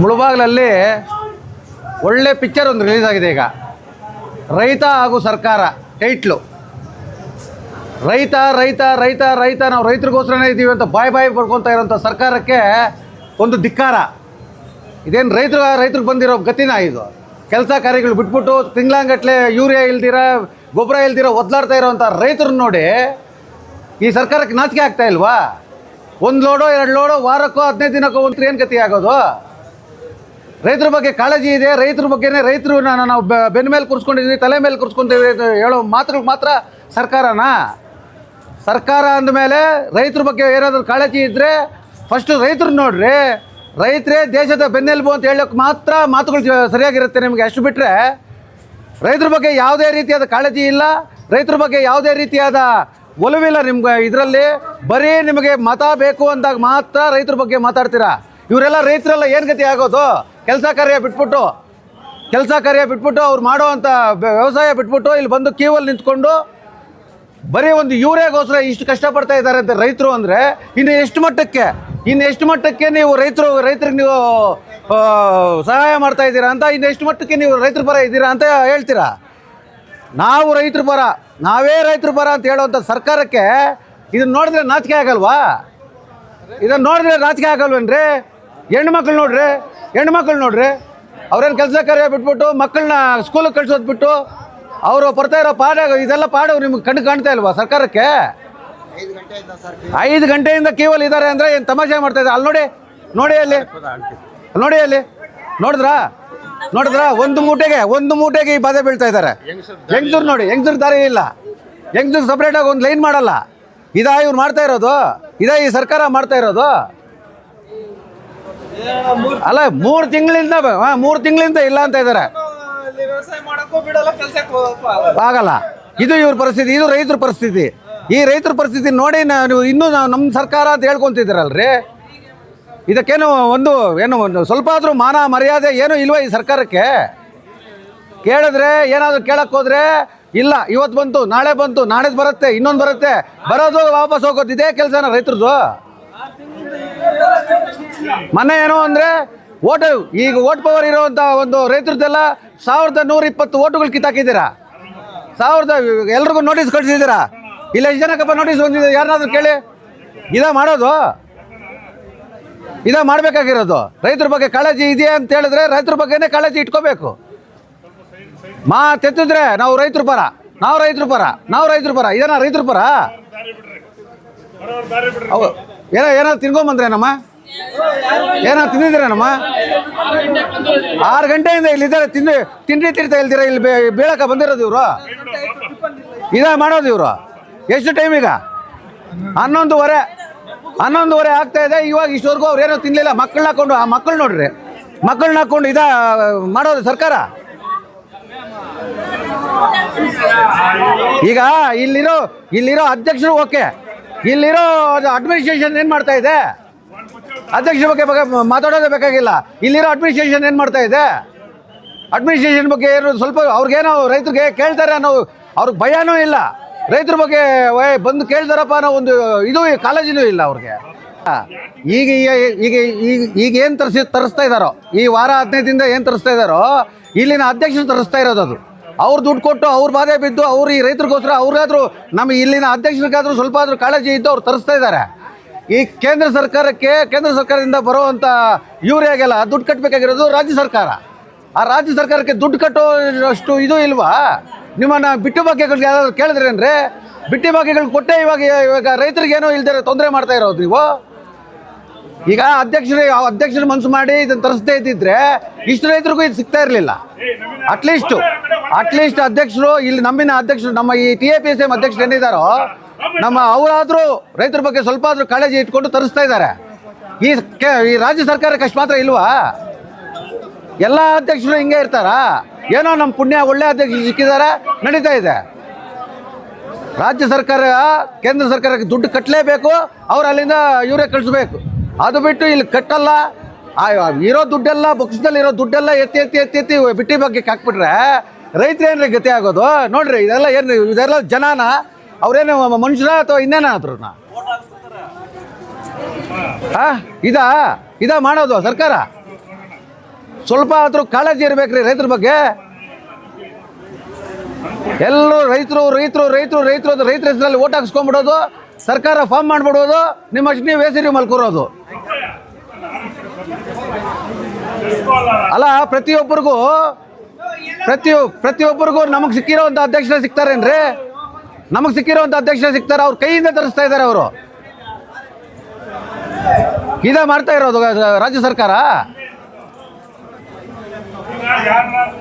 ಮುಳುಬಾಗ್ಲಲ್ಲಿ ಒಳ್ಳೆ ಪಿಕ್ಚರ್ ಒಂದು ರಿಲೀಸ್ ಆಗಿದೆ ಈಗ. ರೈತ ಹಾಗೂ ಸರ್ಕಾರ, ಟೈಟ್ಲು. ರೈತ ರೈತ ರೈತ ರೈತ, ನಾವು ರೈತರಿಗೋಸ್ಕರನೇ ಇದ್ದೀವಿ ಅಂತ ಬಾಯ್ ಬಾಯ್ ಪಡ್ಕೊತಾ ಇರೋಂಥ ಸರ್ಕಾರಕ್ಕೆ ಒಂದು ಧಿಕ್ಕಾರ. ಇದೇನು ರೈತರು ರೈತರಿಗೆ ಬಂದಿರೋ ಗತಿನ ಇದು. ಕೆಲಸ ಕಾರ್ಯಗಳು ಬಿಟ್ಬಿಟ್ಟು ತಿಂಗ್ಳಂಗಟ್ಲೆ ಯೂರಿಯಾ ಇಲ್ದಿರ, ಗೊಬ್ಬರ ಇಲ್ದಿರ ಒದ್ಲಾಡ್ತಾ ಇರೋವಂಥ ರೈತರನ್ನ ನೋಡಿ ಈ ಸರ್ಕಾರಕ್ಕೆ ನಾಚಿಕೆ ಆಗ್ತಾ ಇಲ್ವಾ? ಒಂದು ಲೋಡೋ, ಎರಡು ಲೋಡೋ, ವಾರಕ್ಕೋ, ಹದಿನೈದು ದಿನಕ್ಕೋ ಒಂದು ಏನು ಗತಿ ಆಗೋದು? ರೈತರ ಬಗ್ಗೆ ಕಾಳಜಿ ಇದೆ, ರೈತರ ಬಗ್ಗೆನೇ ರೈತರು ನಾವು ಬೆನ್ನ ಮೇಲೆ ಕೂರಿಸ್ಕೊಂಡಿದ್ದೀವಿ ತಲೆ ಮೇಲೆ ಕೂರಿಸ್ಕೊಂಡಿದ್ದೀವಿ ಹೇಳೋ ಮಾತುಗಳು ಮಾತ್ರ ಸರ್ಕಾರನಾ. ಸರ್ಕಾರ ಅಂದಮೇಲೆ ರೈತರ ಬಗ್ಗೆ ಏನಾದರೂ ಕಾಳಜಿ ಇದ್ದರೆ ಫಸ್ಟು ರೈತರು ನೋಡ್ರಿ. ರೈತರೇ ದೇಶದ ಬೆನ್ನೆಲುಬು ಅಂತ ಹೇಳೋಕ್ಕೆ ಮಾತ್ರ ಮಾತುಗಳು ಸರಿಯಾಗಿರುತ್ತೆ ನಿಮಗೆ ಅಷ್ಟು ಬಿಟ್ಟರೆ ರೈತರ ಬಗ್ಗೆ ಯಾವುದೇ ರೀತಿಯಾದ ಕಾಳಜಿ ಇಲ್ಲ. ರೈತರ ಬಗ್ಗೆ ಯಾವುದೇ ರೀತಿಯಾದ ಒಲವಿಲ್ಲ ನಿಮ್ಗೆ, ಇದರಲ್ಲಿ ಬರೀ ನಿಮಗೆ ಮತ ಬೇಕು ಅಂದಾಗ ಮಾತ್ರ ರೈತರ ಬಗ್ಗೆ ಮಾತಾಡ್ತೀರಾ? ಇವರೆಲ್ಲ ರೈತರೆಲ್ಲ ಏನು ಗತಿ ಆಗೋದು? ಕೆಲಸ ಕಾರ್ಯ ಬಿಟ್ಬಿಟ್ಟು, ಕೆಲಸ ಕಾರ್ಯ ಬಿಟ್ಬಿಟ್ಟು ಅವ್ರು ಮಾಡೋ ಅಂಥ ವ್ಯವಸಾಯ ಬಿಟ್ಬಿಟ್ಟು ಇಲ್ಲಿ ಬಂದು ಕ್ಯೂವಲ್ಲಿ ನಿಂತ್ಕೊಂಡು ಬರೀ ಒಂದು ಯೂರಿಯಾಗೋಸ್ಕರ ಇಷ್ಟು ಕಷ್ಟಪಡ್ತಾ ಇದ್ದಾರೆ ಅಂತ ರೈತರು ಅಂದರೆ ಇನ್ನು ಎಷ್ಟು ಮಟ್ಟಕ್ಕೆ? ಇನ್ನು ಎಷ್ಟು ಮಟ್ಟಕ್ಕೆ ನೀವು ರೈತರು, ರೈತರಿಗೆ ನೀವು ಸಹಾಯ ಮಾಡ್ತಾ ಇದ್ದೀರಾ ಅಂತ ಇನ್ನು ಎಷ್ಟು ಮಟ್ಟಕ್ಕೆ ನೀವು ರೈತರ ಪರ ಇದ್ದೀರಾ ಅಂತ ಹೇಳ್ತೀರಾ? ನಾವು ರೈತರ ಪರ ನಾವೇ ರೈತರು ಬರ ಅಂತ ಹೇಳುವಂಥ ಸರ್ಕಾರಕ್ಕೆ ಇದನ್ನ ನೋಡಿದ್ರೆ ನಾಚಿಕೆ ಆಗಲ್ವಾ? ಇದನ್ನು ನೋಡಿದ್ರೆ ನಾಚಿಕೆ ಆಗಲ್ವೇನ್ರಿ? ಹೆಣ್ಣು ಮಕ್ಳು ನೋಡ್ರಿ, ಹೆಣ್ಣು ಮಕ್ಳು ನೋಡ್ರಿ. ಅವ್ರೇನು ಕೆಲಸ ಕಾರ್ಯ ಬಿಟ್ಬಿಟ್ಟು ಮಕ್ಕಳನ್ನ ಸ್ಕೂಲಿಗೆ ಕಳ್ಸೋದು ಬಿಟ್ಟು ಅವರು ಬರ್ತಾ ಇರೋ ಪಾಡ ಇದೆಲ್ಲ ಪಾಡು ನಿಮ್ಗೆ ಕಣ್ಣು ಕಾಣ್ತಾ ಇಲ್ವಾ ಸರ್ಕಾರಕ್ಕೆ? ಐದು ಗಂಟೆಯಿಂದ ಕೇವಲ ಇದ್ದಾರೆ ಅಂದರೆ ಏನು ತಮಾಷೆ ಮಾಡ್ತಾ ಇದ್ದಾರೆ? ಅಲ್ಲಿ ನೋಡಿ ನೋಡಿ ಅಲ್ಲಿ ನೋಡಿ ಅಲ್ಲಿ. ನೋಡಿದ್ರಾ? ನೋಡಿದ್ರಾ ಒಂದು ಮೂಟೆಗೆ ಒಂದು ಮೂಟೆಗೆ ಈ ಬಾಧೆ ಬೀಳ್ತಾ ಇದ್ದಾರೆ. ಹೆಂಗ್ಸೂರು ನೋಡಿ ಹೆಂಗ್ಸೂರು ದಾರಿ ಇಲ್ಲ. ಹೆಂಗ್ಸೂರು ಸಪ್ರೇಟಾಗಿ ಒಂದು ಲೈನ್ ಮಾಡಲ್ಲ. ಇದಾ ಇವ್ರು ಮಾಡ್ತಾ ಇರೋದು? ಇದಾ ಈ ಸರ್ಕಾರ ಮಾಡ್ತಾ ಇರೋದು? ಅಲ್ಲ, ಮೂರು ತಿಂಗಳಿಂದ ಮೂರು ತಿಂಗಳಿಂದ ಇಲ್ಲ ಅಂತ ಇದ್ದಾರೆ ಆಗಲ್ಲ. ಇದು ಇವ್ರ ಪರಿಸ್ಥಿತಿ, ಇದು ರೈತರ ಪರಿಸ್ಥಿತಿ. ಈ ರೈತರ ಪರಿಸ್ಥಿತಿ ನೋಡಿ ನೀವು ಇನ್ನೂ ನಮ್ಮ ಸರ್ಕಾರ ಅಂತ ಹೇಳ್ಕೊಂತಿದ್ದೀರಲ್ರಿ ಇದಕ್ಕೇನು ಒಂದು, ಏನು ಒಂದು ಸ್ವಲ್ಪ ಆದರೂ ಮಾನ ಮರ್ಯಾದೆ ಏನೂ ಇಲ್ವ ಈ ಸರ್ಕಾರಕ್ಕೆ? ಕೇಳಿದ್ರೆ ಏನಾದರೂ ಕೇಳಕ್ಕೆ ಹೋದ್ರೆ, ಇಲ್ಲ ಇವತ್ತು ಬಂತು, ನಾಳೆ ಬಂತು, ನಾಳೆದು ಬರುತ್ತೆ, ಇನ್ನೊಂದು ಬರುತ್ತೆ, ಬರೋದು ವಾಪಸ್ ಹೋಗೋದು ಇದೇ ಕೆಲಸನ ರೈತರದು? ಮೊನ್ನೆ ಏನು ಅಂದರೆ, ಓಟ್, ಈಗ ಓಟ್ ಪವರ್ ಇರುವಂಥ ಒಂದು ರೈತರದ್ದೆಲ್ಲ ಸಾವಿರದ ನೂರ ಇಪ್ಪತ್ತು ಓಟುಗಳು ಕಿತ್ತಾಕಿದ್ದೀರಾ? ಸಾವಿರದ, ಎಲ್ರಿಗೂ ನೋಟಿಸ್ ಕಳಿಸಿದ್ದೀರಾ? ಇಲ್ಲ ಎಷ್ಟು ಜನಕ್ಕಪ್ಪ ನೋಟಿಸ್ ಬಂದಿದೆ ಯಾರನ್ನಾದ್ರೂ ಕೇಳಿ? ಇದ ಮಾಡೋದು? ಇದ ಮಾಡಬೇಕಾಗಿರೋದು. ರೈತರ ಬಗ್ಗೆ ಕಾಳಜಿ ಇದೆಯಾ ಅಂತ ಹೇಳಿದ್ರೆ ರೈತರ ಬಗ್ಗೆನೇ ಕಾಳಜಿ ಇಟ್ಕೋಬೇಕು. ಮಾತೆತ್ತಿದ್ರೆ ನಾವು ರೈತರ ಪರ, ನಾವು ರೈತರ ಪರ, ನಾವು ರೈತರ ಪರ ಇದನ್ನ ರೈತರ ಪರ? ಅವು, ಏನೋ ಏನಾದ್ರು ತಿನ್ಕೊಂಬಂದ್ರೇನಮ್ಮ? ಏನೋ ತಿಂದಿದ್ದೀರೇನಮ್ಮ? ಆರು ಗಂಟೆಯಿಂದ ಇಲ್ಲಿದ್ದಾರೆ, ತಿಂದು, ತಿಂಡಿ ತಿರ್ತಾ ಇಲ್ದಿರ, ಇಲ್ಲಿ ಬೀಳಕ ಬಂದಿರೋದು ಇವರು? ಇದ ಮಾಡೋದು ಇವರು. ಎಷ್ಟು ಟೈಮ್ ಈಗ? ಹನ್ನೊಂದುವರೆ. ಹನ್ನೊಂದುವರೆ ಆಗ್ತಾ ಇದೆ. ಇವಾಗ ಇಷ್ಟವರೆಗೂ ಅವ್ರು ಏನೋ ತಿನ್ನಲಿಲ್ಲ ಮಕ್ಕಳನ್ನ ಹಾಕೊಂಡು ಆ ಮಕ್ಕಳು ನೋಡ್ರಿ. ಮಕ್ಕಳನ್ನ ಹಾಕೊಂಡು ಇದ, ಮಾಡೋದು ಸರ್ಕಾರ? ಈಗ ಇಲ್ಲಿರೋ ಇಲ್ಲಿರೋ ಅಧ್ಯಕ್ಷರು ಓಕೆ. ಇಲ್ಲಿರೋ ಅಡ್ಮಿನಿಸ್ಟ್ರೇಷನ್ ಏನು ಮಾಡ್ತಾ ಇದೆ? ಅಧ್ಯಕ್ಷರ ಬಗ್ಗೆ ಬಗ್ಗೆ ಮಾತಾಡೋದೇ ಬೇಕಾಗಿಲ್ಲ. ಇಲ್ಲಿರೋ ಅಡ್ಮಿನಿಸ್ಟ್ರೇಷನ್ ಏನು ಮಾಡ್ತಾ ಇದೆ? ಅಡ್ಮಿನಿಸ್ಟ್ರೇಷನ್ ಬಗ್ಗೆ ಏನು ಸ್ವಲ್ಪ ಅವ್ರಿಗೇನೋ ರೈತರಿಗೆ ಕೇಳ್ತಾರೆ ಅನ್ನೋ ಅವ್ರಿಗೆ ಭಯನೂ ಇಲ್ಲ. ರೈತರ ಬಗ್ಗೆ ಓಯ್ ಬಂದು ಕೇಳಿದಾರಪ್ಪ ಅನ್ನೋ ಒಂದು ಇದು ಕಾಳಜಿನೂ ಇಲ್ಲ ಅವ್ರಿಗೆ. ಈಗ ಈಗ- ಈಗ ಈಗ ಈಗ ಏನು ತರಿಸಿ ತರಿಸ್ತಾ ಇದ್ದಾರೋ ಈ ವಾರ ಹದಿನೈದಿಂದ ಏನು ತರಿಸ್ತಾ ಇದ್ದಾರೋ ಇಲ್ಲಿನ ಅಧ್ಯಕ್ಷರು ತರಿಸ್ತಾ ಇರೋದು ಅದು. ಅವ್ರು ದುಡ್ಡು ಕೊಟ್ಟು ಅವ್ರ ಬಾಧೆ ಬಿದ್ದು ಅವ್ರು ಈ ರೈತರಿಗೋಸ್ಕರ ಅವ್ರಿಗಾದ್ರೂ ನಮ್ಮ ಇಲ್ಲಿನ ಅಧ್ಯಕ್ಷರಿಗಾದ್ರೂ ಸ್ವಲ್ಪ ಆದರೂ ಕಾಳಜಿ ಇದ್ದು ಅವ್ರು ತರಿಸ್ತಾ ಇದ್ದಾರೆ ಈ ಕೇಂದ್ರ ಸರ್ಕಾರಕ್ಕೆ, ಕೇಂದ್ರ ಸರ್ಕಾರದಿಂದ ಬರುವಂಥ ಯೂರಿಯಾಗೆಲ್ಲ ದುಡ್ಡು ಕಟ್ಟಬೇಕಾಗಿರೋದು ರಾಜ್ಯ ಸರ್ಕಾರ. ಆ ರಾಜ್ಯ ಸರ್ಕಾರಕ್ಕೆ ದುಡ್ಡು ಕಟ್ಟೋ ಅಷ್ಟು ಇದು ಇಲ್ವಾ? ನಿಮ್ಮನ್ನ ಬಿಟ್ಟು ಭಾಗ್ಯಗಳಿಗೆ ಕೇಳಿದ್ರೆ ಕೇಳಿದ್ರೇನ್ರಿ? ಬಿಟ್ಟು ಭಾಗ್ಯಗಳು ಕೊಟ್ಟೆ ಇವಾಗ ಇವಾಗ ರೈತರಿಗೆ ಏನೋ ಇಲ್ದೇ ತೊಂದರೆ ಮಾಡ್ತಾ ಇರೋದು ನೀವು? ಈಗ ಅಧ್ಯಕ್ಷರು ಅಧ್ಯಕ್ಷರು ಮನಸ್ಸು ಮಾಡಿ ಇದನ್ನು ತರಿಸದೇ ಇದ್ದಿದ್ರೆ ಇಷ್ಟು ರೈತರಿಗೂ ಇದು ಸಿಗ್ತಾ ಇರಲಿಲ್ಲ. ಅಟ್ಲೀಸ್ಟ್ ಅಟ್ಲೀಸ್ಟ್ ಅಧ್ಯಕ್ಷರು, ಇಲ್ಲಿ ನಮ್ಮಿನ ಅಧ್ಯಕ್ಷರು, ನಮ್ಮ ಈ T A P S M ಅಧ್ಯಕ್ಷರು ಏನಿದ್ದಾರೋ ನಮ್ಮ ಅವರಾದರೂ ರೈತರ ಬಗ್ಗೆ ಸ್ವಲ್ಪ ಆದರೂ ಕಾಳಜಿ ಇಟ್ಕೊಂಡು ತರಿಸ್ತಾ ಇದ್ದಾರೆ. ಈ ಈ ರಾಜ್ಯ ಸರ್ಕಾರಕ್ಕೆ ಅಷ್ಟು ಮಾತ್ರ ಇಲ್ವಾ? ಎಲ್ಲ ಅಧ್ಯಕ್ಷರು ಹಿಂಗೆ ಇರ್ತಾರಾ? ಏನೋ ನಮ್ಮ ಪುಣ್ಯ ಒಳ್ಳೆ ಅಧ್ಯಕ್ಷ ಸಿಕ್ಕಿದ್ದಾರೆ ನಡೀತಾ ಇದೆ. ರಾಜ್ಯ ಸರ್ಕಾರ ಕೇಂದ್ರ ಸರ್ಕಾರಕ್ಕೆ ದುಡ್ಡು ಕಟ್ಟಲೇಬೇಕು ಅವ್ರು ಅಲ್ಲಿಂದ ಇವರೇ ಕಳಿಸ್ಬೇಕು. ಅದು ಬಿಟ್ಟು ಇಲ್ಲಿ ಕಟ್ಟಲ್ಲ ಇರೋ ದುಡ್ಡೆಲ್ಲ ಬೊಕ್ಸ್ದಲ್ಲಿ ಇರೋ ದುಡ್ಡೆಲ್ಲ ಎತ್ತಿ ಎತ್ತಿ ಎತ್ತಿ ಎತ್ತಿ ಬಿಟ್ಟಿ ಬಗ್ಗೆ ಹಾಕ್ಬಿಟ್ರೆ ರೈತರು ಏನ್ರಿ ಗತಿ ಆಗೋದು? ನೋಡ್ರಿ ಇದೆಲ್ಲ ಏನು ಇದೆಲ್ಲ ಜನಾನ ಅವ್ರೇನು ಮನುಷ್ಯರ ಅಥವಾ ಇನ್ನೇನ ಅದ್ರನ್ನ ಇದ ಇದಾ ಇದಾ ಮಾಡೋದು ಸರ್ಕಾರ? ಸ್ವಲ್ಪ ಆದರೂ ಕಾಳಜಿ ಇರ್ಬೇಕ್ರಿ ರೈತರ ಬಗ್ಗೆ. ಎಲ್ಲರೂ ರೈತರು ರೈತರು ರೈತರು ರೈತರು ರೈತರ ಹೆಸರಲ್ಲಿ ಓಟ್ ಹಾಕ್ಸ್ಕೊಂಡ್ಬಿಡೋದು ಸರ್ಕಾರ ಫಾರ್ಮ್ ಮಾಡ್ಬಿಡೋದು, ನಿಮ್ಮ ಅಷ್ಟು ನೀವು ವೇಸಿರಿ ಮಲ್ಕೊರೋದು ಅಲ್ಲ, ಪ್ರತಿಯೊಬ್ಬರಿಗೂ, ಪ್ರತಿ, ಪ್ರತಿಯೊಬ್ಬರಿಗೂ ನಮಗೆ ಸಿಕ್ಕಿರೋಂಥ ಅಧ್ಯಕ್ಷರೇ ಸಿಗ್ತಾರೇನ್ರಿ ನಮಗೆ ಸಿಕ್ಕಿರೋಂಥ ಅಧ್ಯಕ್ಷರೇ ಸಿಗ್ತಾರೆ ಅವ್ರ ಕೈಯಿಂದ ತರಿಸ್ತಾ ಇದ್ದಾರೆ ಅವರು. ಇದೇ ಮಾಡ್ತಾ ಇರೋದು ರಾಜ್ಯ ಸರ್ಕಾರ? யாரெல்லாம்